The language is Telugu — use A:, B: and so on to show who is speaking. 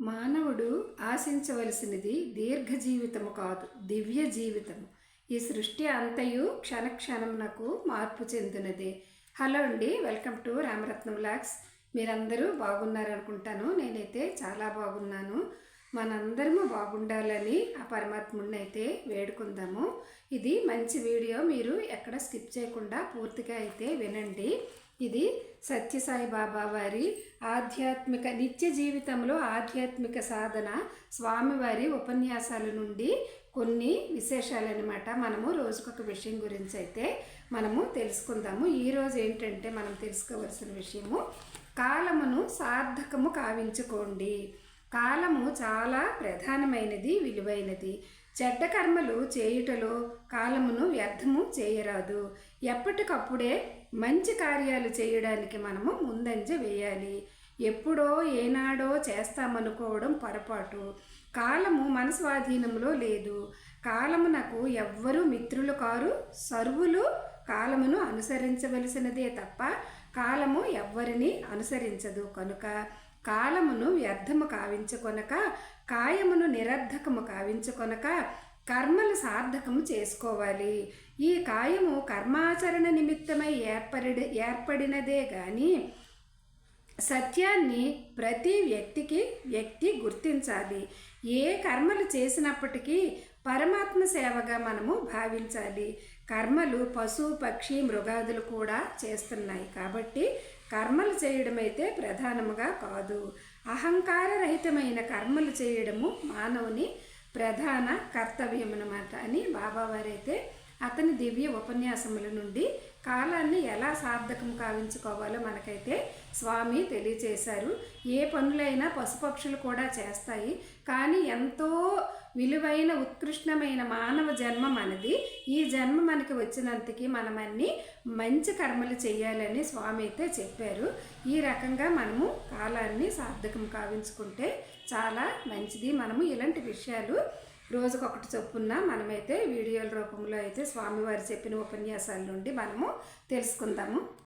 A: మానవుడు ఆశించవలసినది దీర్ఘ జీవితము కాదు దివ్య జీవితము. ఈ సృష్టి అంతయు క్షణక్షణమునకు మార్పు చెందినదే. హలో అండి వెల్కమ్ టు రామరత్నం లాక్స్. మీరందరూ బాగున్నారనుకుంటాను. నేనైతే చాలా బాగున్నాను. మనందరము బాగుండాలని ఆ పరమాత్ముడిని అయితే వేడుకుందాము. ఇది మంచి వీడియో మీరు ఎక్కడ స్కిప్ చేయకుండా పూర్తిగా అయితే వినండి. ఇది సత్యసాయి బాబా వారి ఆధ్యాత్మిక నిత్య జీవితంలో ఆధ్యాత్మిక సాధన స్వామివారి ఉపన్యాసాల నుండి కొన్ని విశేషాలన్నమాట మనము రోజుకొక విషయం గురించి అయితే మనము తెలుసుకుందాము. ఈరోజు ఏంటంటే మనం తెలుసుకోవలసిన విషయము కాలమును సార్థకము కావించుకోండి. కాలము చాలా ప్రధానమైనది విలువైనది. చెడ్డ కర్మలు చేయుటలో కాలమును వ్యర్థము చేయరాదు. ఎప్పటికప్పుడే మంచి కార్యాలు చేయడానికి మనము ముందంజ వేయాలి. ఎప్పుడో ఏనాడో చేస్తామనుకోవడం పొరపాటు. కాలము మన స్వాధీనంలో లేదు కాలమునకు ఎవ్వరూ మిత్రులు కారు సర్వులు కాలమును అనుసరించవలసినదే తప్ప కాలము ఎవ్వరిని అనుసరించదు. కనుక కాలమును వ్యర్థము కావించుకొనక కాయమును నిరర్ధకము కావించుకొనక కర్మలు సార్థకము చేసుకోవాలి. ఈ కాయము కర్మాచరణ నిమిత్తమై ఏర్పడి ఏర్పడినదే కానీ సత్యాన్ని ప్రతి వ్యక్తికి వ్యక్తి గుర్తించాలి. ఏ కర్మలు చేసినప్పటికీ పరమాత్మ సేవగా మనము భావించాలి. కర్మలు పశు పక్షి మృగాదులు కూడా చేస్తున్నాయి. కాబట్టి కర్మలు చేయడమైతే ప్రధానముగా కాదు. అహంకారరహితమైన కర్మలు చేయడము మానవుని ప్రధాన కర్తవ్యం అన్నమాట అని బాబావారైతే అతని దివ్య ఉపన్యాసముల నుండి కాలాన్ని ఎలా సార్థకం కావించుకోవాలో మనకైతే స్వామి తెలియచేశారు. ఏ పనులైనా పశుపక్షులు కూడా చేస్తాయి. కానీ ఎంతో విలువైన ఉత్కృష్టమైన మానవ జన్మ మనది ఈ జన్మ మనకి వచ్చినంతకి మనమన్నీ మంచి కర్మలు చేయాలని స్వామి అయితే చెప్పారు. ఈ రకంగా మనము కాలాన్ని సార్థకం కావించుకుంటే చాలా మంచిది. మనము ఇలాంటి విషయాలు రోజుకొకటి చొప్పున మనమైతే వీడియోల రూపంలో అయితే స్వామివారు చెప్పిన ఉపన్యాసాల నుండి మనము తెలుసుకుందాము.